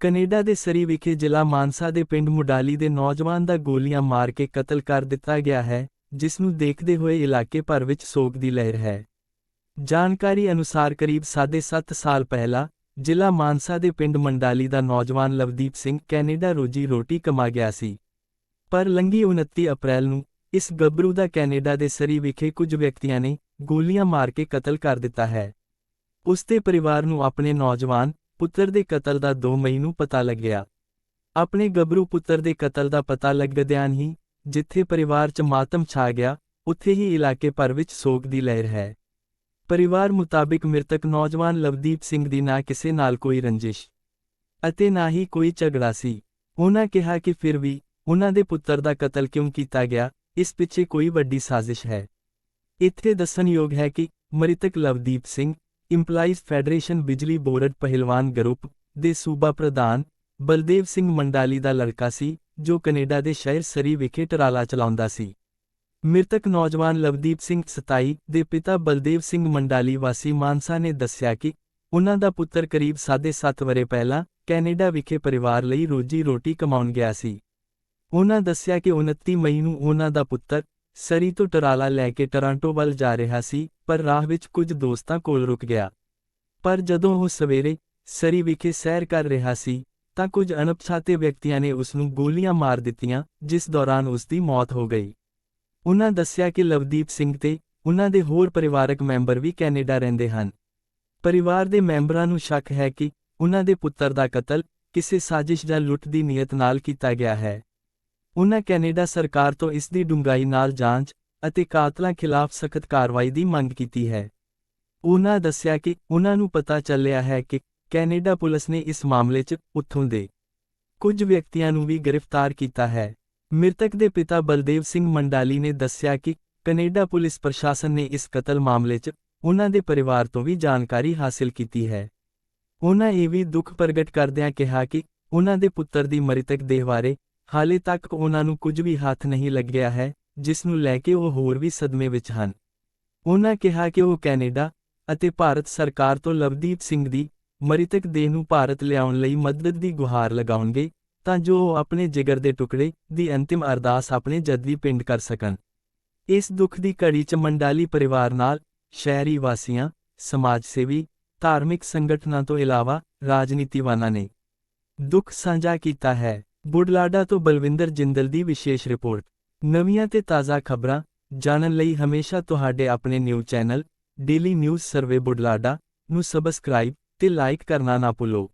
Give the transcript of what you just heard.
Canada ਦੇ ਸਰੀ ਵਿਖੇ ਜ਼ਿਲ੍ਹਾ ਮਾਨਸਾ ਦੇ ਪਿੰਡ ਮੁਡਾਲੀ ਦੇ ਨੌਜਵਾਨ ਦਾ ਗੋਲੀਆਂ ਮਾਰ ਕੇ ਕਤਲ ਕਰ ਦਿੱਤਾ ਗਿਆ ਹੈ, ਜਿਸ ਨੂੰ ਦੇਖਦੇ ਹੋਏ ਇਲਾਕੇ ਭਰ ਵਿੱਚ ਸੋਗ ਦੀ ਲਹਿਰ ਹੈ। ਜਾਣਕਾਰੀ ਅਨੁਸਾਰ ਕਰੀਬ ਸਾਢੇ 7 ਸਾਲ ਪਹਿਲਾਂ, ਜ਼ਿਲ੍ਹਾ ਮਾਨਸਾ ਦੇ ਪਿੰਡ ਮੰਡਾਲੀ ਦਾ ਨੌਜਵਾਨ ਲਵਦੀਪ ਸਿੰਘ ਕੈਨੇਡਾ ਰੋਜੀ ਰੋਟੀ ਕਮਾ ਗਿਆ ਸੀ। ਪਰ ਲੰਗੀ 29 ਅਪ੍ਰੈਲ ਨੂੰ, ਇਸ ਗੱਭਰੂ ਦਾ ਕੈਨੇਡਾ ਦੇ ਸਰੀ ਵਿਖੇ ਕੁਝ ਵਿਅਕਤੀਆਂ ਨੇ ਗੋਲੀਆਂ ਮਾਰ ਕੇ ਕਤਲ ਕਰ ਦਿੱਤਾ ਹੈ। ਉਸ ਦੇ ਪਰਿਵਾਰ ਨੂੰ ਆਪਣੇ ਨੌਜਵਾਨ ਪੁੱਤਰ ਦੇ ਕਤਲ ਦਾ 2 ਮਈ ਨੂੰ ਪਤਾ ਲੱਗਿਆ। ਆਪਣੇ ਗੱਭਰੂ ਪੁੱਤਰ ਦੇ ਕਤਲ ਦਾ ਪਤਾ ਲੱਗਦਿਆਂ ਹੀ ਜਿੱਥੇ ਪਰਿਵਾਰ 'ਚ ਮਾਤਮ ਛਾ ਗਿਆ, ਉੱਥੇ ਹੀ ਇਲਾਕੇ ਭਰ ਵਿੱਚ ਸੋਗ ਦੀ ਲਹਿਰ ਹੈ। ਪਰਿਵਾਰ ਮੁਤਾਬਿਕ ਮ੍ਰਿਤਕ ਨੌਜਵਾਨ ਲਵਦੀਪ ਸਿੰਘ ਦੀ ਨਾ ਕਿਸੇ ਨਾਲ ਕੋਈ ਰੰਜਿਸ਼ ਅਤੇ ਨਾ ਹੀ ਕੋਈ ਝਗੜਾ ਸੀ। ਉਹਨਾਂ ਕਿਹਾ ਕਿ ਫਿਰ ਵੀ ਉਹਨਾਂ ਦੇ ਪੁੱਤਰ ਦਾ ਕਤਲ ਕਿਉਂ ਕੀਤਾ ਗਿਆ, ਇਸ ਪਿੱਛੇ ਕੋਈ ਵੱਡੀ ਸਾਜ਼ਿਸ਼ ਹੈ। ਇੱਥੇ ਦੱਸਣਯੋਗ ਹੈ ਕਿ ਮ੍ਰਿਤਕ ਲਵਦੀਪ ਸਿੰਘ ਇੰਪਲਾਈਜ਼ ਫੈਡਰੇਸ਼ਨ ਬਿਜਲੀ ਬੋਰਡ ਪਹਿਲਵਾਨ ਗਰੁੱਪ ਦੇ ਸੂਬਾ ਪ੍ਰਧਾਨ ਬਲਦੇਵ ਸਿੰਘ ਮੰਡਾਲੀ ਦਾ ਲੜਕਾ ਸੀ, ਜੋ ਕੈਨੇਡਾ ਦੇ ਸ਼ਹਿਰ ਸਰੀ ਵਿਖੇ ਟਰਾਲਾ ਚਲਾਉਂਦਾ ਸੀ। ਮ੍ਰਿਤਕ ਨੌਜਵਾਨ ਲਵਦੀਪ ਸਿੰਘ 27 ਦੇ ਪਿਤਾ ਬਲਦੇਵ ਸਿੰਘ ਮੰਡਾਲੀ ਵਾਸੀ ਮਾਨਸਾ ਨੇ ਦੱਸਿਆ ਕਿ ਉਹਨਾਂ ਦਾ ਪੁੱਤਰ ਕਰੀਬ 7.5 ਵਰੇ ਪਹਿਲਾਂ ਕੈਨੇਡਾ ਵਿਖੇ ਪਰਿਵਾਰ ਲਈ ਰੋਜੀ ਰੋਟੀ ਕਮਾਉਣ ਗਿਆ ਸੀ। ਉਹਨਾਂ ਦੱਸਿਆ ਕਿ 29 ਮਈ ਨੂੰ ਉਹਨਾਂ ਦਾ ਪੁੱਤਰ ਸਰੀ ਤੋਂ ਟਰਾਲਾ ਲੈ ਕੇ ਟੋਰਾਂਟੋ ਵੱਲ ਜਾ ਰਿਹਾ ਸੀ, ਪਰ ਰਾਹ ਵਿੱਚ ਕੁਝ ਦੋਸਤਾਂ ਕੋਲ ਰੁਕ ਗਿਆ। ਪਰ ਜਦੋਂ ਉਹ ਸਵੇਰੇ ਸਰੀ ਵਿਖੇ ਸੈਰ ਕਰ ਰਿਹਾ ਸੀ, ਤਾਂ ਕੁਝ ਅਣਪਛਾਤੇ ਵਿਅਕਤੀਆਂ ਨੇ ਉਸ ਨੂੰ ਗੋਲੀਆਂ ਮਾਰ ਦਿੱਤੀਆਂ, ਜਿਸ ਦੌਰਾਨ ਉਸ ਦੀ ਮੌਤ ਹੋ ਗਈ। ਉਹਨਾਂ ਦੱਸਿਆ ਕਿ ਲਵਦੀਪ ਸਿੰਘ ਤੇ ਉਹਨਾਂ ਦੇ ਹੋਰ ਪਰਿਵਾਰਕ ਮੈਂਬਰ ਵੀ ਕੈਨੇਡਾ ਰਹਿੰਦੇ ਹਨ। ਪਰਿਵਾਰ ਦੇ ਮੈਂਬਰਾਂ ਨੂੰ ਸ਼ੱਕ ਹੈ ਕਿ ਉਹਨਾਂ ਦੇ ਪੁੱਤਰ ਦਾ ਕਤਲ ਕਿਸੇ ਸਾਜ਼ਿਸ਼ ਜਾਂ ਲੁੱਟ ਦੀ ਨੀਅਤ ਨਾਲ ਕੀਤਾ ਗਿਆ ਹੈ। ਉਨ੍ਹਾਂ ਕੈਨੇਡਾ ਸਰਕਾਰ ਤੋਂ ਇਸ ਦੀ ਡੂੰਘਾਈ ਨਾਲ ਜਾਂਚ ਅਤੇ ਕਾਤਲਾਂ ਖਿਲਾਫ ਸਖਤ ਕਾਰਵਾਈ ਦੀ ਮੰਗ ਕੀਤੀ ਹੈ। ਉਹਨਾਂ ਦੱਸਿਆ ਕਿ ਉਨ੍ਹਾਂ ਨੂੰ ਪਤਾ ਚੱਲਿਆ ਹੈ ਕਿ ਕੈਨੇਡਾ ਪੁਲਿਸ ਨੇ ਇਸ ਮਾਮਲੇ 'ਚ ਉੱਥੋਂ ਦੇ ਕੁਝ ਵਿਅਕਤੀਆਂ ਨੂੰ ਵੀ ਗ੍ਰਿਫਤਾਰ ਕੀਤਾ ਹੈ। ਮ੍ਰਿਤਕ ਦੇ ਪਿਤਾ ਬਲਦੇਵ ਸਿੰਘ ਮੰਡਾਲੀ ਨੇ ਦੱਸਿਆ ਕਿ ਕੈਨੇਡਾ ਪੁਲਿਸ ਪ੍ਰਸ਼ਾਸਨ ਨੇ ਇਸ ਕਤਲ ਮਾਮਲੇ 'ਚ ਉਹਨਾਂ ਦੇ ਪਰਿਵਾਰ ਤੋਂ ਵੀ ਜਾਣਕਾਰੀ ਹਾਸਲ ਕੀਤੀ ਹੈ। ਉਨ੍ਹਾਂ ਇਹ ਵੀ ਦੁੱਖ ਪ੍ਰਗਟ ਕਰਦਿਆਂ ਕਿਹਾ ਕਿ ਉਨ੍ਹਾਂ ਦੇ ਪੁੱਤਰ ਦੀ ਮ੍ਰਿਤਕ ਦੇਹ ਬਾਰੇ ਹਾਲੇ ਤੱਕ ਉਹਨਾਂ ਨੂੰ ਕੁਝ ਵੀ ਹੱਥ ਨਹੀਂ ਲੱਗਿਆ ਹੈ, ਜਿਸ ਨੂੰ ਲੈ ਕੇ ਉਹ ਹੋਰ ਵੀ ਸਦਮੇ ਵਿੱਚ ਹਨ। ਉਹਨਾਂ ਕਿਹਾ ਕਿ ਉਹ ਕੈਨੇਡਾ ਅਤੇ ਭਾਰਤ ਸਰਕਾਰ ਤੋਂ ਲਵਦੀਪ ਸਿੰਘ ਦੀ ਮ੍ਰਿਤਕ ਦੇਹ ਨੂੰ ਭਾਰਤ ਲਿਆਉਣ ਲਈ ਮਦਦ ਦੀ ਗੁਹਾਰ ਲਗਾਉਣਗੇ, ਤਾਂ ਜੋ ਉਹ ਆਪਣੇ ਜਿਗਰ ਦੇ ਟੁਕੜੇ ਦੀ ਅੰਤਿਮ ਅਰਦਾਸ ਆਪਣੇ ਜਦਵੀ ਪਿੰਡ ਕਰ ਸਕਣ। ਇਸ ਦੁੱਖ ਦੀ ਘੜੀ ਚ ਮੰਡਾਲੀ ਪਰਿਵਾਰ ਨਾਲ ਸ਼ਹਿਰੀ ਵਾਸੀਆਂ, ਸਮਾਜ ਸੇਵੀ, ਧਾਰਮਿਕ ਸੰਗਠਨਾਂ ਤੋਂ ਇਲਾਵਾ ਰਾਜਨੀਤੀਵਾਨਾਂ ਨੇ ਦੁੱਖ ਸਾਂਝਾ ਕੀਤਾ ਹੈ। ਬੁਢਲਾਡਾ ਤੋਂ ਬਲਵਿੰਦਰ ਜਿੰਦਲ ਦੀ ਵਿਸ਼ੇਸ਼ ਰਿਪੋਰਟ। ਨਵੀਆਂ ਤੇ ਤਾਜ਼ਾ ਖਬਰਾਂ ਜਾਣਨ ਲਈ ਹਮੇਸ਼ਾ ਤੁਹਾਡੇ ਆਪਣੇ news channel Daily News Survey Budhlada ਨੂੰ ਸਬਸਕ੍ਰਾਈਬ ਤੇ ਲਾਈਕ ਕਰਨਾ ਨਾ ਭੁੱਲੋ।